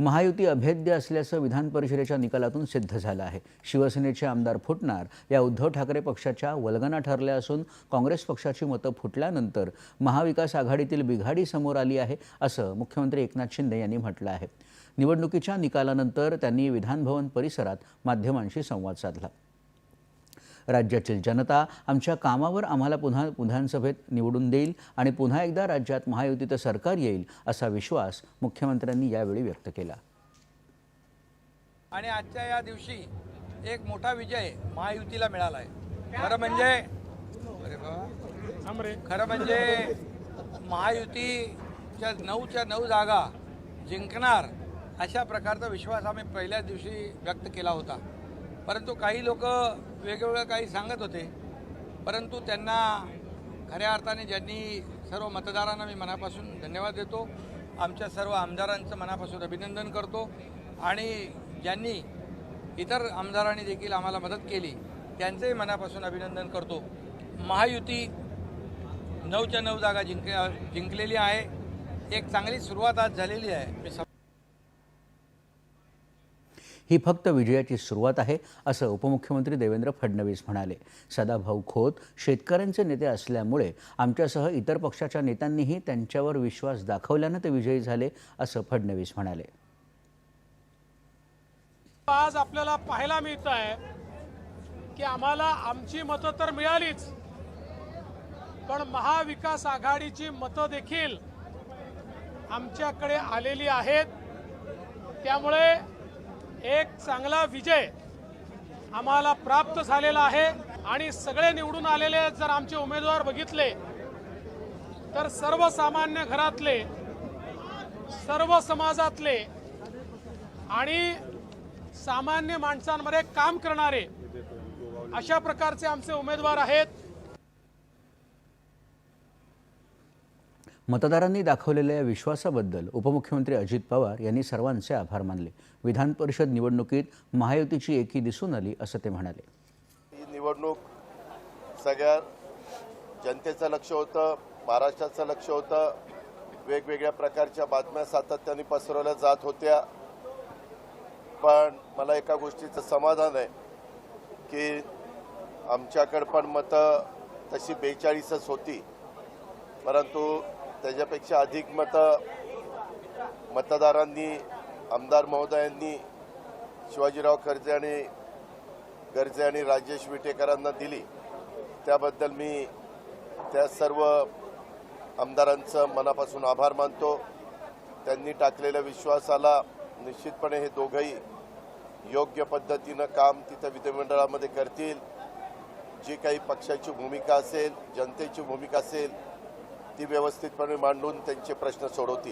महायुती अभेद्य असल्याचं विधान परिषदेच्या निकालातून सिद्ध झालं आहे. शिवसेनेचे आमदार फुटणार या उद्धव ठाकरे पक्षाच्या वल्गना ठरल्या असून काँग्रेस पक्षाची मतं फुटल्यानंतर महाविकास आघाडीतील बिघाडी समोर आली आहे असं मुख्यमंत्री एकनाथ शिंदे यांनी म्हटलं आहे. निवडणुकीच्या निकालानंतर त्यांनी विधानभवन परिसरात माध्यमांशी संवाद साधला. राज्यातील जनता आमच्या कामावर आम्हाला पुन्हा विधानसभेत निवडून देईल आणि पुन्हा एकदा राज्यात महायुतीचं सरकार येईल असा विश्वास मुख्यमंत्र्यांनी यावेळी व्यक्त केला. आणि आजच्या या दिवशी एक मोठा विजय महायुतीला मिळाला आहे. खरं म्हणजे खरं म्हणजे महायुतीच्या नऊच्या नऊ जागा जिंकणार अशा प्रकारचा विश्वास आम्ही पहिल्याच दिवशी व्यक्त केला होता. परंतु काही लोक वेगवेगळं काही सांगत होते. परंतु त्यांना खऱ्या अर्थाने ज्यांनी सर्व मतदारांना मी मनापासून धन्यवाद देतो. आमच्या सर्व आमदारांचं मनापासून अभिनंदन करतो. आणि ज्यांनी इतर आमदारांनी देखील आम्हाला मदत केली त्यांचंही मनापासून अभिनंदन करतो. महायुती नऊच्या नऊ जागा जिंक जिंकलेली आहे. एक चांगली सुरुवात आज झालेली आहे. मी ही फक्त विजयाची सुरुवात आहे असं उपमुख्यमंत्री देवेंद्र फडणवीस म्हणाले. सदाभाऊ खोत शेतकऱ्यांचे नेते असल्यामुळे आमच्यासह इतर पक्षाच्या नेत्यांनीही त्यांच्यावर विश्वास दाखवल्यानं ते विजयी झाले असं फडणवीस म्हणाले. आज आपल्याला पाहायला मिळत आहे की आम्हाला आमची मतं तर मिळालीच पण महाविकास आघाडीची मतं देखील आमच्याकडे आलेली आहेत. त्यामुळे एक चांगला विजय आम्हाला प्राप्त झालेला आहे आणि सगळे निवडून आलेले जर आमचे उमेदवार बघितले तर सर्वसामान्य घरातले सर्व समाजातले आणि सामान्य माणसांमध्ये काम करणारे अशा प्रकारचे आमचे उमेदवार आहेत. मतदारांनी दाखवलेल्या या विश्वासाबद्दल उपमुख्यमंत्री अजित पवार यांनी सर्वांचे आभार मानले. विधान परिषद निवडणुकीत महायुतीची एकी दिसून आली असं ते म्हणाले. ही निवडणूक सगळ्या जनतेचं लक्ष होतं महाराष्ट्राचं लक्ष होतं. वेगवेगळ्या प्रकारच्या बातम्या सातत्याने पसरवल्या जात होत्या. पण मला एका गोष्टीचं समाधान आहे की आमच्याकडं पण मतं तशी बेचाळीसच होती. परंतु त्याच्यापेक्षा अधिक मतं मतदारांनी आमदार महोदयांनी शिवाजीराव खर्जे आणि गर्जे आणि राजेश विटेकरांना दिली. त्याबद्दल मी त्या सर्व आमदारांचं मनापासून आभार मानतो. त्यांनी टाकलेल्या विश्वासाला निश्चितपणे हे दोघंही योग्य पद्धतीनं काम तिथं विधिमंडळामध्ये करतील. जी काही पक्षाची भूमिका असेल जनतेची भूमिका असेल ती व्यवस्थितपणे मांडून त्यांचे प्रश्न सोडवतील.